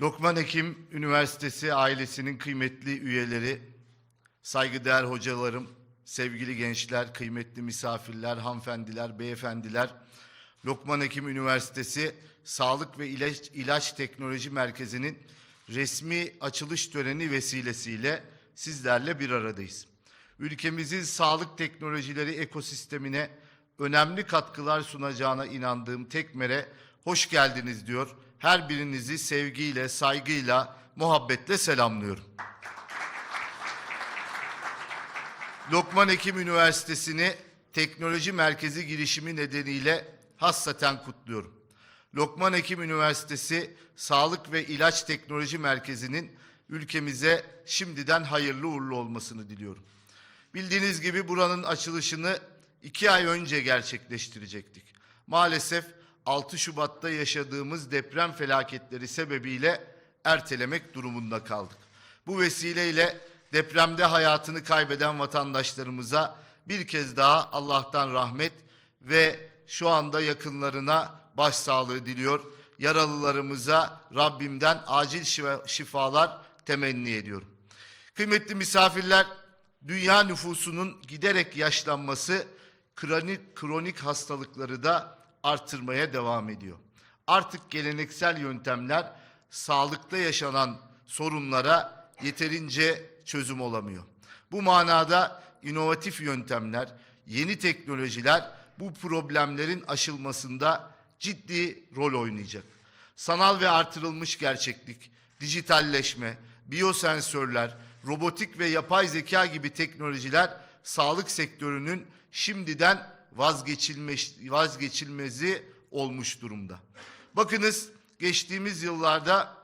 Lokman Hekim Üniversitesi ailesinin kıymetli üyeleri, saygıdeğer hocalarım, sevgili gençler, kıymetli misafirler, hanımefendiler, beyefendiler, Lokman Hekim Üniversitesi Sağlık ve İlaç, İlaç Teknoloji Merkezi'nin resmi açılış töreni vesilesiyle sizlerle bir aradayız. Ülkemizin sağlık teknolojileri ekosistemine önemli katkılar sunacağına inandığım Tekmer'e hoş geldiniz diyor. Her birinizi sevgiyle, saygıyla, muhabbetle selamlıyorum. Lokman Hekim Üniversitesi'ni teknoloji merkezi girişimi nedeniyle hassaten kutluyorum. Lokman Hekim Üniversitesi Sağlık ve İlaç Teknoloji Merkezi'nin ülkemize şimdiden hayırlı uğurlu olmasını diliyorum. Bildiğiniz gibi buranın açılışını iki ay önce gerçekleştirecektik. Maalesef 6 Şubat'ta yaşadığımız deprem felaketleri sebebiyle ertelemek durumunda kaldık. Bu vesileyle depremde hayatını kaybeden vatandaşlarımıza bir kez daha Allah'tan rahmet ve şu anda yakınlarına başsağlığı diliyor. Yaralılarımıza Rabbimden acil şifa- şifalar temenni ediyorum. Kıymetli misafirler, dünya nüfusunun giderek yaşlanması kronik, kronik hastalıkları da artırmaya devam ediyor. Artık geleneksel yöntemler sağlıkta yaşanan sorunlara yeterince çözüm olamıyor. Bu manada inovatif yöntemler, yeni teknolojiler bu problemlerin aşılmasında ciddi rol oynayacak. Sanal ve artırılmış gerçeklik, dijitalleşme, biyosensörler, robotik ve yapay zeka gibi teknolojiler sağlık sektörünün şimdiden vazgeçilmez, vazgeçilmezi olmuş durumda. Bakınız geçtiğimiz yıllarda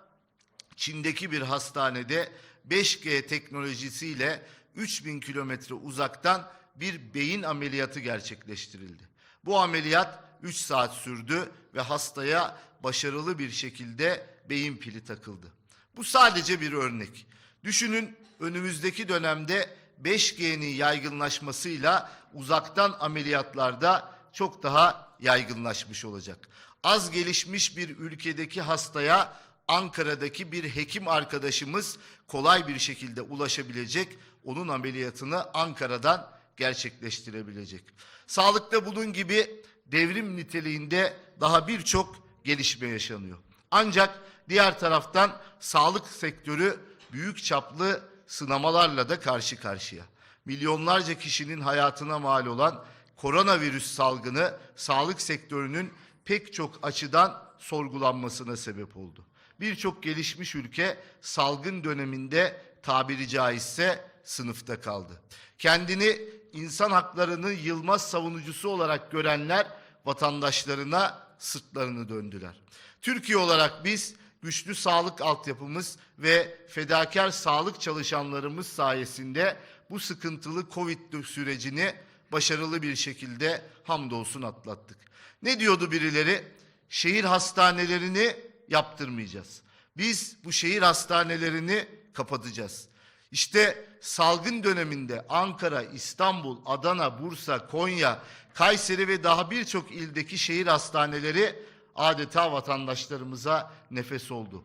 Çin'deki bir hastanede 5G teknolojisiyle 3000 kilometre uzaktan bir beyin ameliyatı gerçekleştirildi. Bu ameliyat 3 saat sürdü ve hastaya başarılı bir şekilde beyin pili takıldı. Bu sadece bir örnek. Düşünün önümüzdeki dönemde 5G'nin yaygınlaşmasıyla uzaktan ameliyatlarda çok daha yaygınlaşmış olacak. Az gelişmiş bir ülkedeki hastaya Ankara'daki bir hekim arkadaşımız kolay bir şekilde ulaşabilecek, onun ameliyatını Ankara'dan gerçekleştirebilecek. Sağlıkta bunun gibi devrim niteliğinde daha birçok gelişme yaşanıyor. Ancak diğer taraftan sağlık sektörü büyük çaplı sınamalarla da karşı karşıya. Milyonlarca kişinin hayatına mal olan koronavirüs salgını sağlık sektörünün pek çok açıdan sorgulanmasına sebep oldu. Birçok gelişmiş ülke salgın döneminde tabiri caizse sınıfta kaldı. Kendini insan haklarının yılmaz savunucusu olarak görenler vatandaşlarına sırtlarını döndüler. Türkiye olarak biz güçlü sağlık altyapımız ve fedakar sağlık çalışanlarımız sayesinde bu sıkıntılı Covid sürecini başarılı bir şekilde hamdolsun atlattık. Ne diyordu birileri? Şehir hastanelerini yaptırmayacağız. Biz bu şehir hastanelerini kapatacağız. İşte salgın döneminde Ankara, İstanbul, Adana, Bursa, Konya, Kayseri ve daha birçok ildeki şehir hastaneleri adeta vatandaşlarımıza nefes oldu.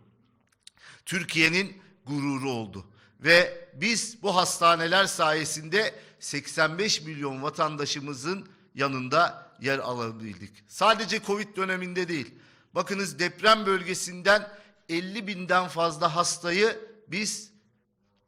Türkiye'nin gururu oldu. Ve biz bu hastaneler sayesinde 85 milyon vatandaşımızın yanında yer alabildik. Sadece Covid döneminde değil. Bakınız deprem bölgesinden 50 binden fazla hastayı biz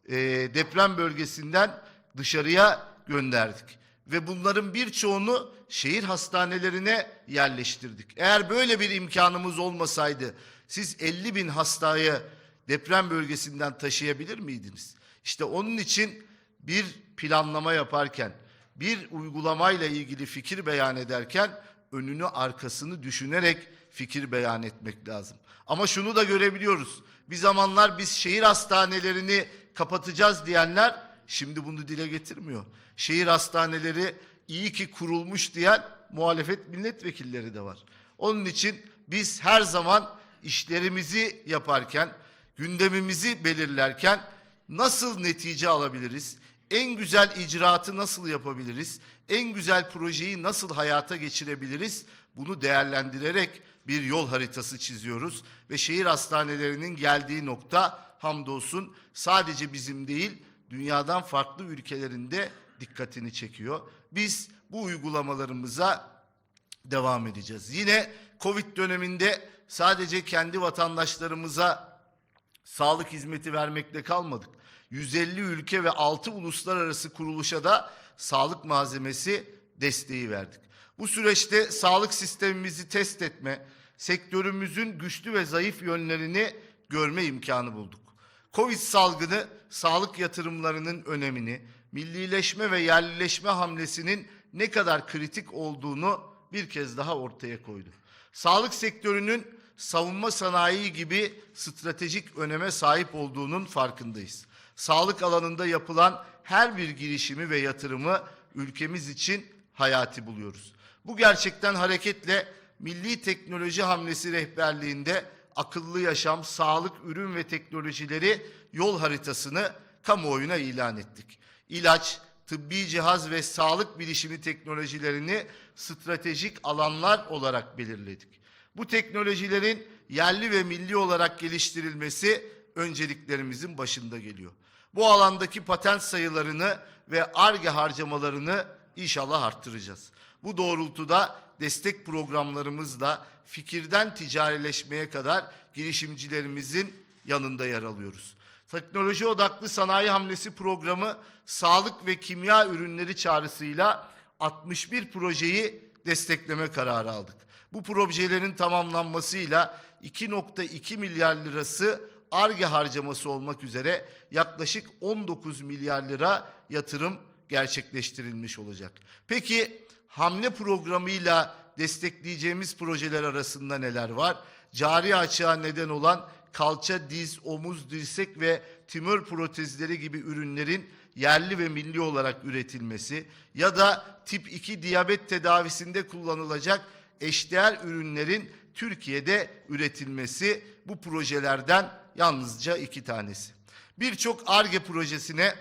e, deprem bölgesinden dışarıya gönderdik. Ve bunların birçoğunu şehir hastanelerine yerleştirdik. Eğer böyle bir imkanımız olmasaydı siz 50 bin hastayı deprem bölgesinden taşıyabilir miydiniz? İşte onun için bir planlama yaparken, bir uygulamayla ilgili fikir beyan ederken önünü arkasını düşünerek fikir beyan etmek lazım. Ama şunu da görebiliyoruz. Bir zamanlar biz şehir hastanelerini kapatacağız diyenler şimdi bunu dile getirmiyor. Şehir hastaneleri iyi ki kurulmuş diyen muhalefet milletvekilleri de var. Onun için biz her zaman işlerimizi yaparken, gündemimizi belirlerken nasıl netice alabiliriz? En güzel icraatı nasıl yapabiliriz? En güzel projeyi nasıl hayata geçirebiliriz? Bunu değerlendirerek bir yol haritası çiziyoruz ve şehir hastanelerinin geldiği nokta hamdolsun sadece bizim değil dünyadan farklı ülkelerinde dikkatini çekiyor. Biz bu uygulamalarımıza devam edeceğiz. Yine Covid döneminde sadece kendi vatandaşlarımıza sağlık hizmeti vermekle kalmadık. 150 ülke ve 6 uluslararası kuruluşa da sağlık malzemesi desteği verdik. Bu süreçte sağlık sistemimizi test etme, sektörümüzün güçlü ve zayıf yönlerini görme imkanı bulduk. Covid salgını sağlık yatırımlarının önemini, millileşme ve yerlileşme hamlesinin ne kadar kritik olduğunu bir kez daha ortaya koydu. Sağlık sektörünün savunma sanayi gibi stratejik öneme sahip olduğunun farkındayız. Sağlık alanında yapılan her bir girişimi ve yatırımı ülkemiz için hayati buluyoruz. Bu gerçekten hareketle Milli Teknoloji Hamlesi rehberliğinde akıllı yaşam, sağlık, ürün ve teknolojileri yol haritasını kamuoyuna ilan ettik. İlaç, tıbbi cihaz ve sağlık bilişimi teknolojilerini stratejik alanlar olarak belirledik. Bu teknolojilerin yerli ve milli olarak geliştirilmesi önceliklerimizin başında geliyor. Bu alandaki patent sayılarını ve ARGE harcamalarını inşallah arttıracağız. Bu doğrultuda destek programlarımızla fikirden ticarileşmeye kadar girişimcilerimizin yanında yer alıyoruz. Teknoloji odaklı sanayi hamlesi programı sağlık ve kimya ürünleri çağrısıyla 61 projeyi destekleme kararı aldık. Bu projelerin tamamlanmasıyla 2.2 milyar lirası ARGE harcaması olmak üzere yaklaşık 19 milyar lira yatırım gerçekleştirilmiş olacak. Peki hamle programıyla destekleyeceğimiz projeler arasında neler var? Cari açığa neden olan kalça, diz, omuz, dirsek ve tümör protezleri gibi ürünlerin yerli ve milli olarak üretilmesi ya da tip 2 diyabet tedavisinde kullanılacak eşdeğer ürünlerin Türkiye'de üretilmesi bu projelerden yalnızca iki tanesi. Birçok ARGE projesine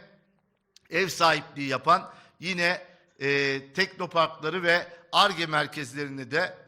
ev sahipliği yapan yine e, teknoparkları ve ARGE merkezlerini de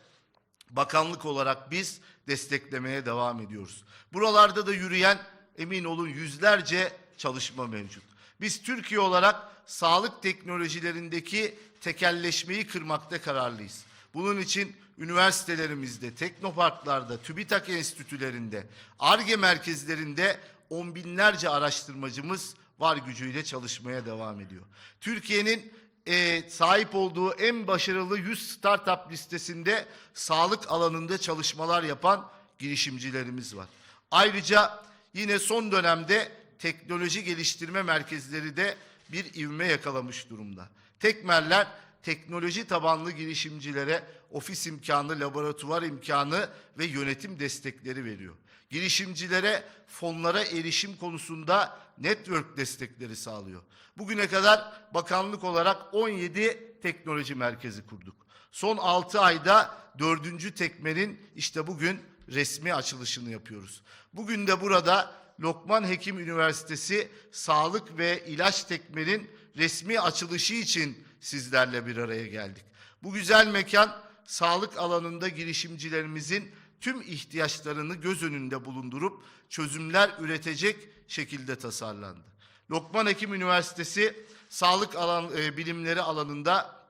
bakanlık olarak biz desteklemeye devam ediyoruz. Buralarda da yürüyen emin olun yüzlerce çalışma mevcut. Biz Türkiye olarak sağlık teknolojilerindeki tekelleşmeyi kırmakta kararlıyız. Bunun için üniversitelerimizde, teknoparklarda, TÜBİTAK enstitülerinde, ARGE merkezlerinde on binlerce araştırmacımız var gücüyle çalışmaya devam ediyor. Türkiye'nin e, sahip olduğu en başarılı 100 startup listesinde sağlık alanında çalışmalar yapan girişimcilerimiz var. Ayrıca yine son dönemde teknoloji geliştirme merkezleri de bir ivme yakalamış durumda. Tekmerler teknoloji tabanlı girişimcilere ofis imkanı, laboratuvar imkanı ve yönetim destekleri veriyor. Girişimcilere fonlara erişim konusunda network destekleri sağlıyor. Bugüne kadar bakanlık olarak 17 teknoloji merkezi kurduk. Son 6 ayda 4. tekmerin işte bugün resmi açılışını yapıyoruz. Bugün de burada Lokman Hekim Üniversitesi Sağlık ve İlaç Tekmer'in resmi açılışı için sizlerle bir araya geldik. Bu güzel mekan sağlık alanında girişimcilerimizin tüm ihtiyaçlarını göz önünde bulundurup çözümler üretecek şekilde tasarlandı. Lokman Hekim Üniversitesi sağlık alan e, bilimleri alanında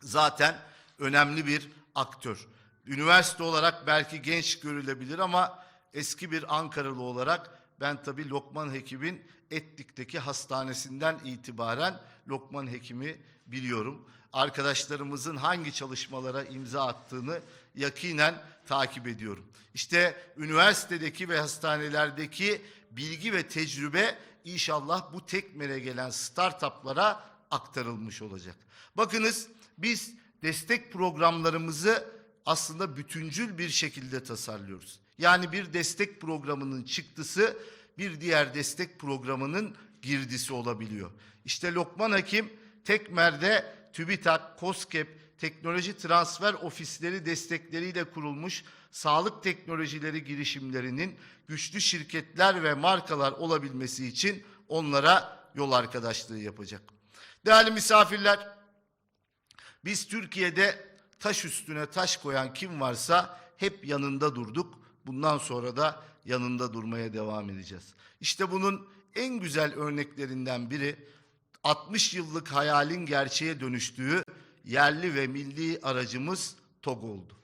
zaten önemli bir aktör. Üniversite olarak belki genç görülebilir ama eski bir Ankaralı olarak ben tabii Lokman Hekim'in Etlik'teki hastanesinden itibaren Lokman Hekim'i biliyorum. Arkadaşlarımızın hangi çalışmalara imza attığını yakinen takip ediyorum. İşte üniversitedeki ve hastanelerdeki bilgi ve tecrübe inşallah bu tekmere gelen startuplara aktarılmış olacak. Bakınız biz destek programlarımızı aslında bütüncül bir şekilde tasarlıyoruz. Yani bir destek programının çıktısı bir diğer destek programının girdisi olabiliyor. İşte Lokman Hakim Tekmer'de TÜBİTAK, KOSKEP, teknoloji transfer ofisleri destekleriyle kurulmuş sağlık teknolojileri girişimlerinin güçlü şirketler ve markalar olabilmesi için onlara yol arkadaşlığı yapacak. Değerli misafirler, biz Türkiye'de taş üstüne taş koyan kim varsa hep yanında durduk. Bundan sonra da yanında durmaya devam edeceğiz. İşte bunun en güzel örneklerinden biri 60 yıllık hayalin gerçeğe dönüştüğü yerli ve milli aracımız TOG oldu.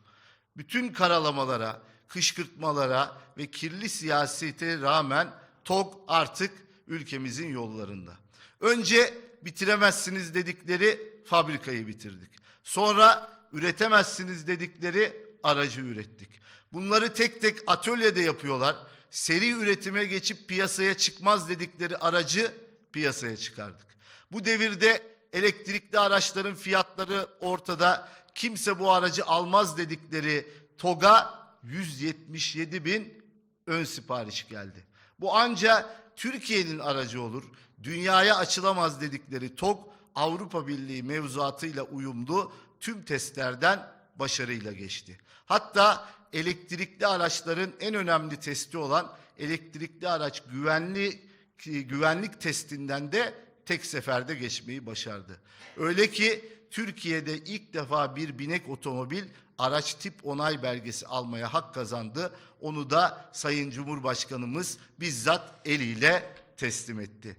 Bütün karalamalara, kışkırtmalara ve kirli siyasete rağmen TOG artık ülkemizin yollarında. Önce bitiremezsiniz dedikleri fabrikayı bitirdik. Sonra üretemezsiniz dedikleri aracı ürettik. Bunları tek tek atölyede yapıyorlar. Seri üretime geçip piyasaya çıkmaz dedikleri aracı piyasaya çıkardık. Bu devirde elektrikli araçların fiyatları ortada. Kimse bu aracı almaz dedikleri TOG'a 177 bin ön sipariş geldi. Bu anca Türkiye'nin aracı olur. Dünyaya açılamaz dedikleri TOG Avrupa Birliği mevzuatıyla uyumlu tüm testlerden başarıyla geçti. Hatta elektrikli araçların en önemli testi olan elektrikli araç güvenli güvenlik testinden de tek seferde geçmeyi başardı. Öyle ki Türkiye'de ilk defa bir binek otomobil araç tip onay belgesi almaya hak kazandı. Onu da Sayın Cumhurbaşkanımız bizzat eliyle teslim etti.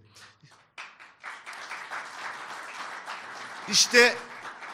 İşte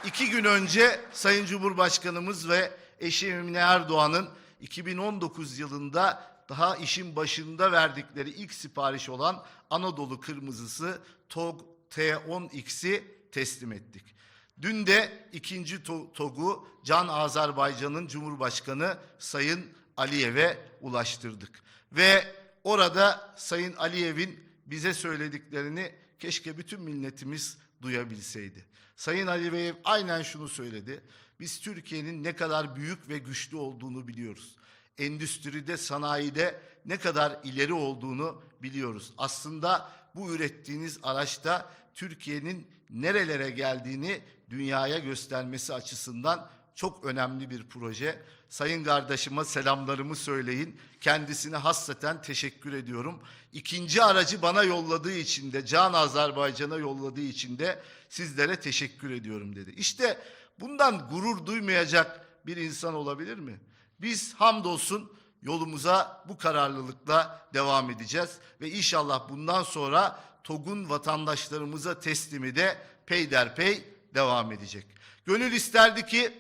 iki gün önce Sayın Cumhurbaşkanımız ve eşi Emine Erdoğan'ın 2019 yılında daha işin başında verdikleri ilk sipariş olan Anadolu Kırmızısı TOG T10X'i teslim ettik. Dün de ikinci to- TOG'u Can Azerbaycan'ın Cumhurbaşkanı Sayın Aliyev'e ulaştırdık. Ve orada Sayın Aliyev'in bize söylediklerini keşke bütün milletimiz duyabilseydi. Sayın Aliyev aynen şunu söyledi. Biz Türkiye'nin ne kadar büyük ve güçlü olduğunu biliyoruz. Endüstride, sanayide ne kadar ileri olduğunu biliyoruz. Aslında bu ürettiğiniz araçta Türkiye'nin nerelere geldiğini dünyaya göstermesi açısından çok önemli bir proje. Sayın kardeşime selamlarımı söyleyin. Kendisine hasreten teşekkür ediyorum. İkinci aracı bana yolladığı için de Can Azerbaycan'a yolladığı için de sizlere teşekkür ediyorum dedi. İşte bundan gurur duymayacak bir insan olabilir mi? Biz hamdolsun yolumuza bu kararlılıkla devam edeceğiz ve inşallah bundan sonra TOG'un vatandaşlarımıza teslimi de peyderpey devam edecek. Gönül isterdi ki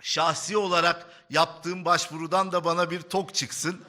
şahsi olarak yaptığım başvurudan da bana bir TOG çıksın.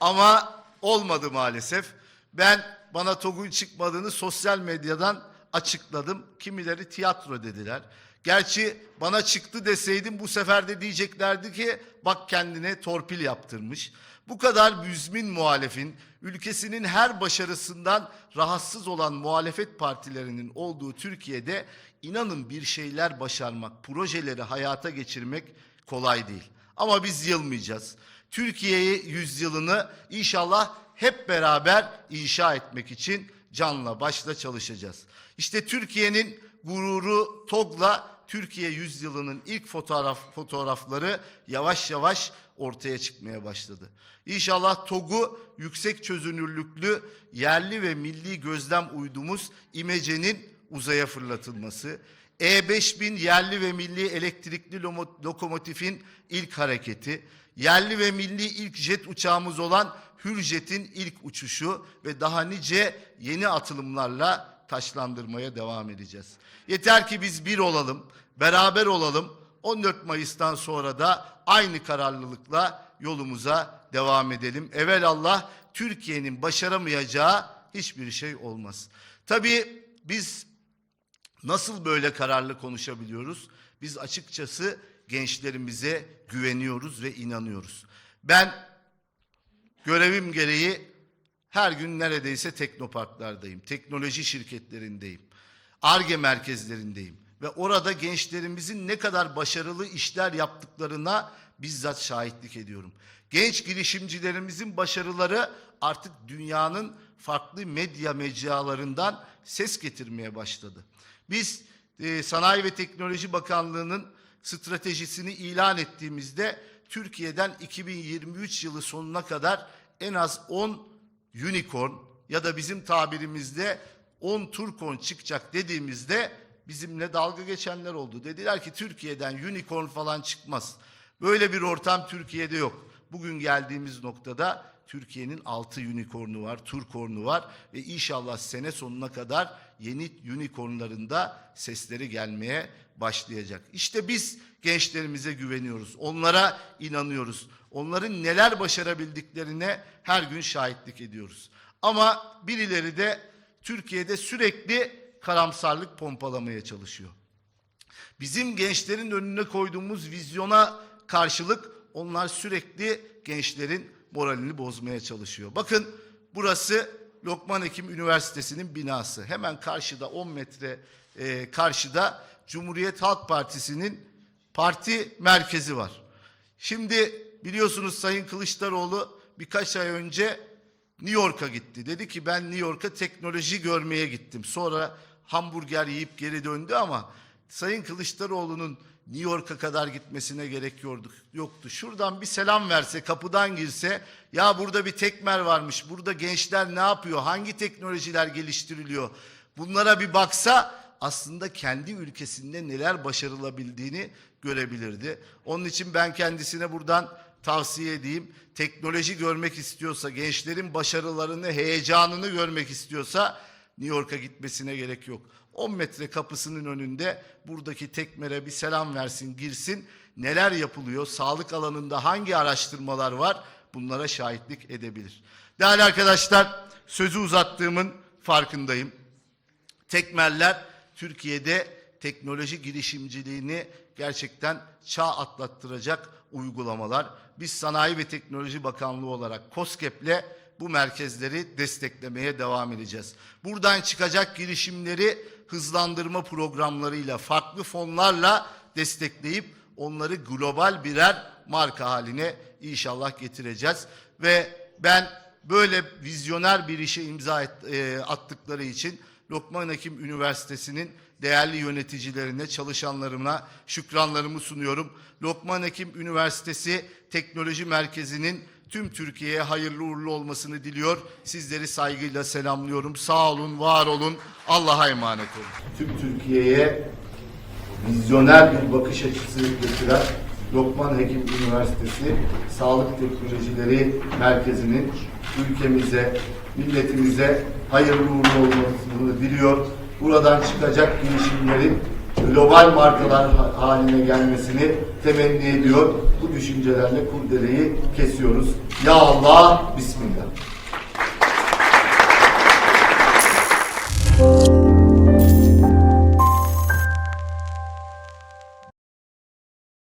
Ama olmadı maalesef. Ben bana TOG'un çıkmadığını sosyal medyadan açıkladım. Kimileri tiyatro dediler. Gerçi bana çıktı deseydim bu sefer de diyeceklerdi ki bak kendine torpil yaptırmış. Bu kadar müzmin muhalefin, ülkesinin her başarısından rahatsız olan muhalefet partilerinin olduğu Türkiye'de inanın bir şeyler başarmak, projeleri hayata geçirmek kolay değil. Ama biz yılmayacağız. Türkiye'yi yüzyılını inşallah hep beraber inşa etmek için canla başla çalışacağız. İşte Türkiye'nin gururu TOG'la Türkiye yüzyılının ilk fotoğraf fotoğrafları yavaş yavaş ortaya çıkmaya başladı. İnşallah TOG'u yüksek çözünürlüklü yerli ve milli gözlem uydumuz İmece'nin uzaya fırlatılması, E5000 yerli ve milli elektrikli lokomotifin ilk hareketi, yerli ve milli ilk jet uçağımız olan Hürjet'in ilk uçuşu ve daha nice yeni atılımlarla taşlandırmaya devam edeceğiz. Yeter ki biz bir olalım, beraber olalım. 14 Mayıs'tan sonra da aynı kararlılıkla yolumuza devam edelim. Evelallah Türkiye'nin başaramayacağı hiçbir şey olmaz. Tabii biz Nasıl böyle kararlı konuşabiliyoruz? Biz açıkçası gençlerimize güveniyoruz ve inanıyoruz. Ben görevim gereği her gün neredeyse teknoparklardayım, teknoloji şirketlerindeyim, ARGE merkezlerindeyim ve orada gençlerimizin ne kadar başarılı işler yaptıklarına bizzat şahitlik ediyorum. Genç girişimcilerimizin başarıları artık dünyanın farklı medya mecralarından ses getirmeye başladı. Biz e, Sanayi ve Teknoloji Bakanlığı'nın stratejisini ilan ettiğimizde Türkiye'den 2023 yılı sonuna kadar en az 10 unicorn ya da bizim tabirimizde 10 turkon çıkacak dediğimizde bizimle dalga geçenler oldu. Dediler ki Türkiye'den unicorn falan çıkmaz. Böyle bir ortam Türkiye'de yok. Bugün geldiğimiz noktada Türkiye'nin altı unicorn'u var, turkornu var ve inşallah sene sonuna kadar yeni unicornlarında sesleri gelmeye başlayacak. İşte biz gençlerimize güveniyoruz. Onlara inanıyoruz. Onların neler başarabildiklerine her gün şahitlik ediyoruz. Ama birileri de Türkiye'de sürekli karamsarlık pompalamaya çalışıyor. Bizim gençlerin önüne koyduğumuz vizyona karşılık onlar sürekli gençlerin moralini bozmaya çalışıyor. Bakın burası Lokman Hekim Üniversitesi'nin binası. Hemen karşıda 10 metre e, karşıda Cumhuriyet Halk Partisi'nin parti merkezi var. Şimdi biliyorsunuz Sayın Kılıçdaroğlu birkaç ay önce New York'a gitti. Dedi ki ben New York'a teknoloji görmeye gittim. Sonra hamburger yiyip geri döndü ama Sayın Kılıçdaroğlu'nun New York'a kadar gitmesine gerek yoktu. Şuradan bir selam verse, kapıdan girse, ya burada bir tekmer varmış, burada gençler ne yapıyor, hangi teknolojiler geliştiriliyor, bunlara bir baksa aslında kendi ülkesinde neler başarılabildiğini görebilirdi. Onun için ben kendisine buradan tavsiye edeyim. Teknoloji görmek istiyorsa, gençlerin başarılarını, heyecanını görmek istiyorsa New York'a gitmesine gerek yok. 10 metre kapısının önünde buradaki tekmere bir selam versin, girsin. Neler yapılıyor, sağlık alanında hangi araştırmalar var bunlara şahitlik edebilir. Değerli arkadaşlar, sözü uzattığımın farkındayım. Tekmeller Türkiye'de teknoloji girişimciliğini gerçekten çağ atlattıracak uygulamalar. Biz Sanayi ve Teknoloji Bakanlığı olarak KOSGEB'le bu merkezleri desteklemeye devam edeceğiz. Buradan çıkacak girişimleri hızlandırma programlarıyla, farklı fonlarla destekleyip onları global birer marka haline inşallah getireceğiz. Ve ben böyle vizyoner bir işe imza et, e, attıkları için Lokman Hekim Üniversitesi'nin değerli yöneticilerine, çalışanlarına şükranlarımı sunuyorum. Lokman Hekim Üniversitesi Teknoloji Merkezi'nin tüm Türkiye'ye hayırlı uğurlu olmasını diliyor. Sizleri saygıyla selamlıyorum. Sağ olun, var olun. Allah'a emanet olun. Tüm Türkiye'ye vizyoner bir bakış açısı getiren Lokman Hekim Üniversitesi Sağlık Teknolojileri Merkezi'nin ülkemize, milletimize hayırlı uğurlu olmasını diliyor. Buradan çıkacak girişimlerin global markalar ha- haline gelmesini temenni ediyor. Bu düşüncelerle kurdeleyi kesiyoruz. Ya Allah, Bismillah.